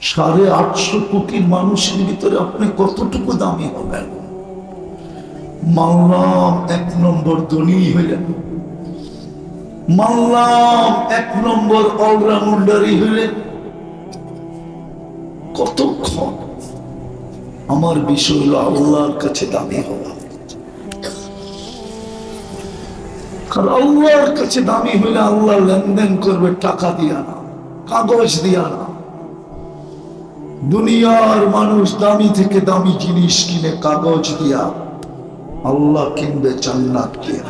সাড়ে আটশো কোটি মানুষের ভিতরে আপনি কতটুকু দামি হবেন? মানলাম এক নম্বর ধনী হইলেন। মানলাম এক নম্বর অলরাউন্ডারই হইলেন। কতক্ষণ আমার বিষয় হলো আল্লাহর কাছে দামি হওয়া। কারণ আল্লাহর কাছে দামি হইলে আল্লাহ লেনদেন করবে, টাকা দিয়া না, কাগজ দিয়া না। দুনিয়ার মানুষ দামি থেকে দামি জিনিস কিনে কাগজ দিয়া আল্লাহ কিনবে জান্নাত দিয়ে।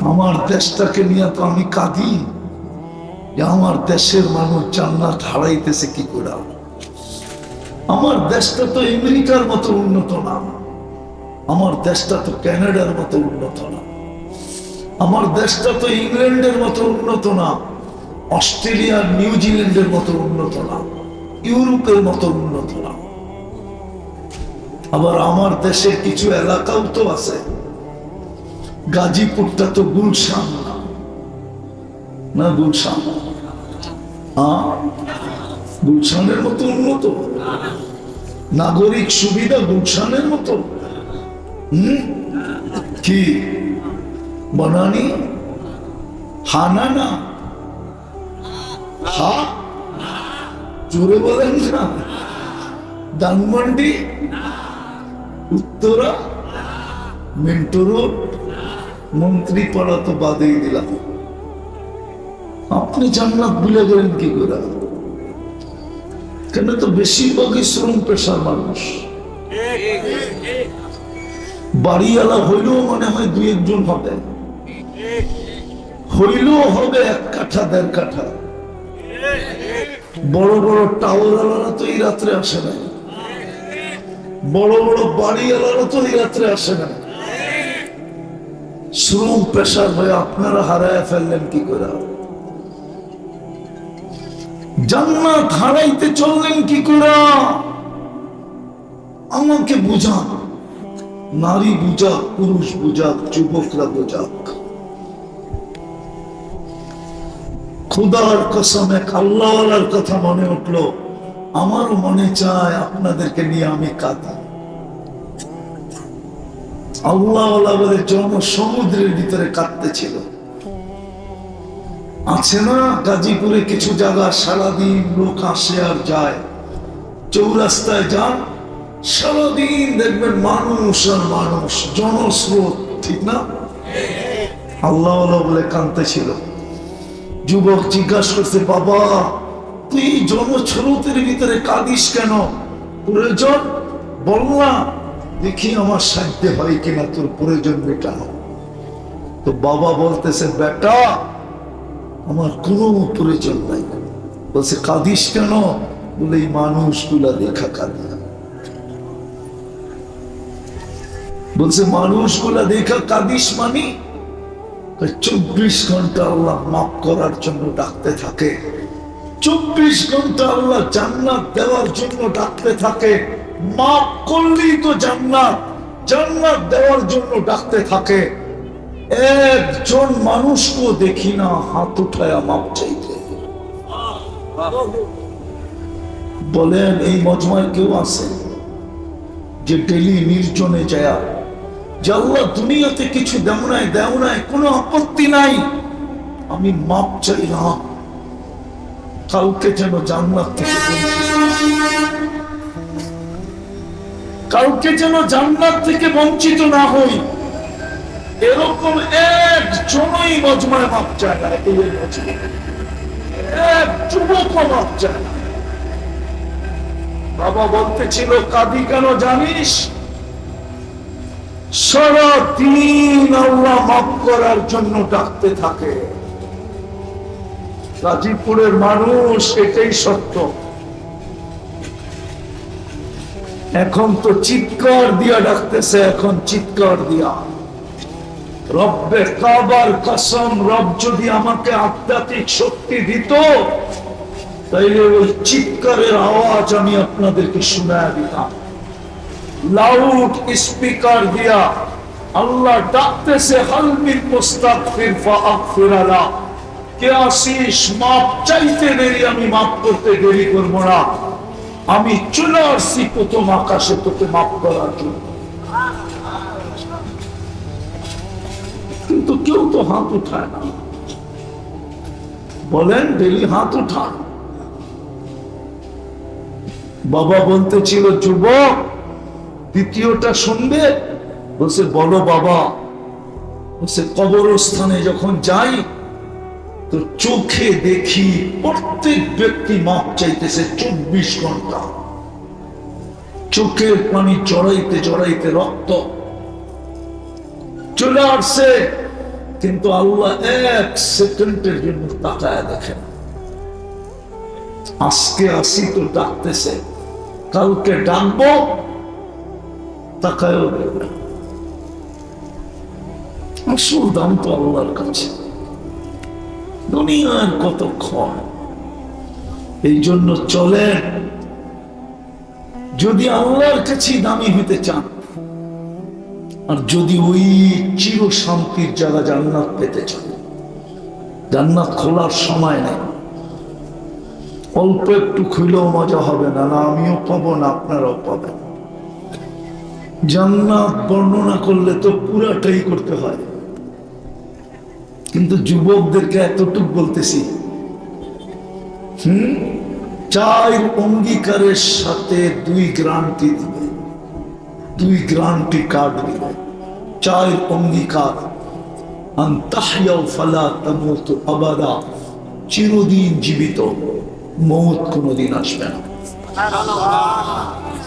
আমার দেশটাকে নিয়ে তো আমি কাঁদি। আমার দেশের মানুষ জান্নাত হারাইতেছে কি করে? আমার দেশটা তো আমেরিকার মতো উন্নত না। আমার দেশটা তো ক্যানাডার মতো উন্নত না। আমার দেশটা তো ইংল্যান্ডের মতো উন্নত না। অস্ট্রেলিয়া নিউজিল্যান্ডের মতো উন্নত না, ইউরোপের মতো উন্নত না। আবার আমার দেশের কিছু এলাকাও তো আছে। গাজীপুরটা তো গুলশান না। না গুলশান? গুলশানের মতো উন্নত? নাগরিক সুবিধা গুলশানের মতো? হুম? কি? বনানি? হানা না জোরে বলেন না। ধানমন্ডি, উত্তরা মিন্টু রোড মন্ত্রীপাড়া তো বাদেই দিলাম। আপনি জান্নাত ভুলে গেলেন কি করে? কেন তো বেশিরভাগই শ্রম পেশার মানুষ। বাড়িওয়ালা হইলেও মনে হয় দুই একজন হবে। হইলেও হবে এক কাঠা, দেড় কাঠা। বড় বড় টাওয়ারওয়ালারা তো এই রাত্রে আসে না বড় বড় বাড়িওয়ালারা তো এই রাত্রে আসে না শ্রম পেশার হয়ে আপনারা হারায় ফেললেন কি করে? জান্নাত হারাইতে চললেন কি করে? আমাকে বুঝান। নারী বুঝাক, পুরুষ বুঝাক, যুবকরা বুঝাক। খুদার কসম এক আল্লাহর কথা মনে উঠল। আমারও মনে চায় আপনাদেরকে নিয়ে আমি কাঁদি। সমুদ্রের ভিতরে আছে না গাজীপুরে কিছু জায়গা সারাদিন লোক আসে আর যায়। চৌরাস্তায় যান, সারাদিন দেখবেন মানুষ আর মানুষ, জনস্রোত, ঠিক না? আল্লাহ বলে কানতে ছিল। যুবক জিজ্ঞাসা করছে, বাবা, তুই জনস্রোতের ভিতরে কাঁদিস কেন? প্রয়োজন? বল না, দেখি আমার সাধ্য হয় কিনা তোর প্রয়োজন মেটানো। তো বাবা বলতেছে, বেটা, আমার কোনো প্রয়োজন নাই। বলছে, কাঁদিস কেন? বলে, এই মানুষগুলা দেখা কাঁদি বলছে, মানুষগুলা দেখা কাঁদিস মানি চব্বিশ ঘণ্টা আল্লাহ মাফ করার জন্য ডাকতে থাকে। চব্বিশ ঘণ্টা আল্লাহ জান্নাত দেওয়ার জন্য ডাকতে থাকে। মাফ করলেই তো জান্নাত জান্নাত দেওয়ার জন্য ডাকতে থাকে। একজন মানুষকেও দেখি না, হাত উঠায় মাপ চাইতে। বলেন, এই মজমায় কেউ আছে? যে ডেলি নির্জনে যায়। আল্লাহ দুনিয়াতে কিছু দেও নাই দেও নাই কোনো আপত্তি নাই। আমি মাপ চাইলাম, কাউকে যেন জান্নাত থেকে কাউকে যেন জান্নাত থেকে বঞ্চিত না হই। এরকম একজনই মজমায় মাপ চায় না, এই এক যুবক মাপ চায় না। বাবা বলতেছিল, কাদি কেন জানিস? সারা দিন আল্লাহ মাফ করার জন্য ডাকতে থাকে। গাজীপুরের মানুষ এটাই সত্য। এখন তো চিৎকার দিয়া ডাকতেছে, এখন চিৎকার দিয়া। রব্বে কাবার কসম, রব যদি আমাকে আধ্যাত্মিক শক্তি দিত, তাইলে ওই চিৎকারের আওয়াজ আমি আপনাদেরকে শোনায় দিতাম। লাউড স্পিকার দিয়া আল্লাহ ডাকতেছে মুস্তাগফির ফাগফির আলা কে আসিস মাপ চাইতে দেরি, আমি মাপ করতে দেরি করব না। আমি চলে আসছি প্রথম আকাশে তোকে মাপ করার জন্য। কিন্তু কেউ তো হাত উঠায় না। বলেন, ডেলি হাত উঠান। বাবা বলতেছিল, যুবক দ্বিতীয়টা শুনবে, বলছে, বলো বাবা। বলছে, কবরস্থানে যখন যাই, তো চোখে দেখি প্রত্যেক ব্যক্তি মাপ চাইতেছে চব্বিশ ঘণ্টা। চোখের পানি জড়াইতে জড়াইতে রক্ত চলে আসছে, কিন্তু আল্লাহ এক সেকেন্ডের জন্য তাকায় দেখেন। আজকে আসি তো ডাকতেছে কালকে ডাকবো দুনিয়ার কতক্ষণ এই জন্য চলেন যদি আল্লাহর কাছে দামি হইতে চান, আর যদি ওই চির শান্তির জায়গা জান্নাত পেতে চান, জান্নাত খোলার সময় নেই। অল্প একটু খুলেও মজা হবে না না আমিও পাবো, না আপনারাও পাবেন। জান্নাত বর্ণনা করলে তো পুরাটাই করতে হয়। কিন্তু যুবকদেরকে এতটুক বলতেছি, হুম? চার অঙ্গীকারের সাথে দুই গ্রান্টি দিবে, দুই গ্রান্টি কার্ড দিবে। চার অঙ্গীকার চিরদিন জীবিত, মৌত কোনোদিন আসবে না।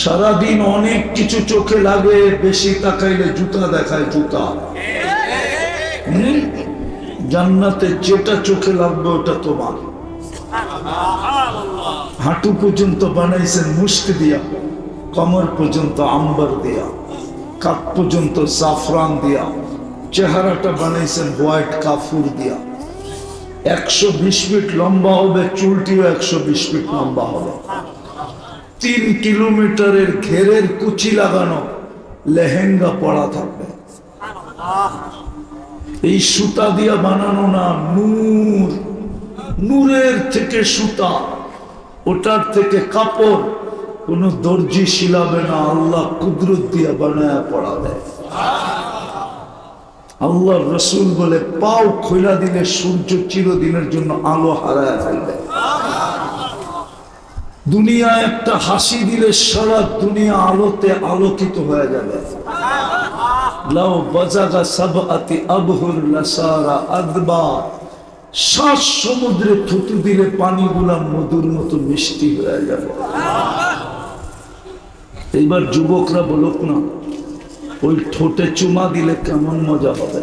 সারাদিন অনেক কিছু চোখে লাগে, বেশি তাকাইলে জুতা দেখায় জুতা। জান্নাতে যেটা চোখে লাগবে ওটা তোমার। হাঁটু পর্যন্ত বানাইছেন মুস্ক দিয়া, কমর পর্যন্ত আম্বার দিয়া, কাপ পর্যন্ত জাফরান দিয়া, চেহারাটা বানাইছেন হোয়াইট কাফুর দিয়া। একশো বিশ ফিট লম্বা হবে, চুলটিও একশো বিশ ফিট লম্বা হবে। তিন কিলোমিটারের ঘেরের কুচি লাগানো লেহেঙ্গা পড়া থাকবে। এই সুতা দিয়া বানানো না, নূর। নূরের থেকে সুতা, ওটার থেকে কাপড়। কোন দর্জি শিলাবে না, আল্লাহ কুদরত দিয়া বানায় পড়াবে। আল্লাহ রসুল বলে, পাও খোলা দিলে সূর্য চিরদিনের জন্য আলো হারায় ফেলবে। দুনিয়া একটা হাসি দিলে সারা দুনিয়া আলোতে আলোকিত হয়ে যাবে। লাউ বাজাগা সাবআতি আবহুর লাসারা আদবা। সাত সমুদ্রে থুতু দিলে পানিগুলা মধুর মতো মিষ্টি হয়ে যাবে। এইবার যুবকরা বলুক না, ওই ঠোঁটে চুমা দিলে কেমন মজা হবে?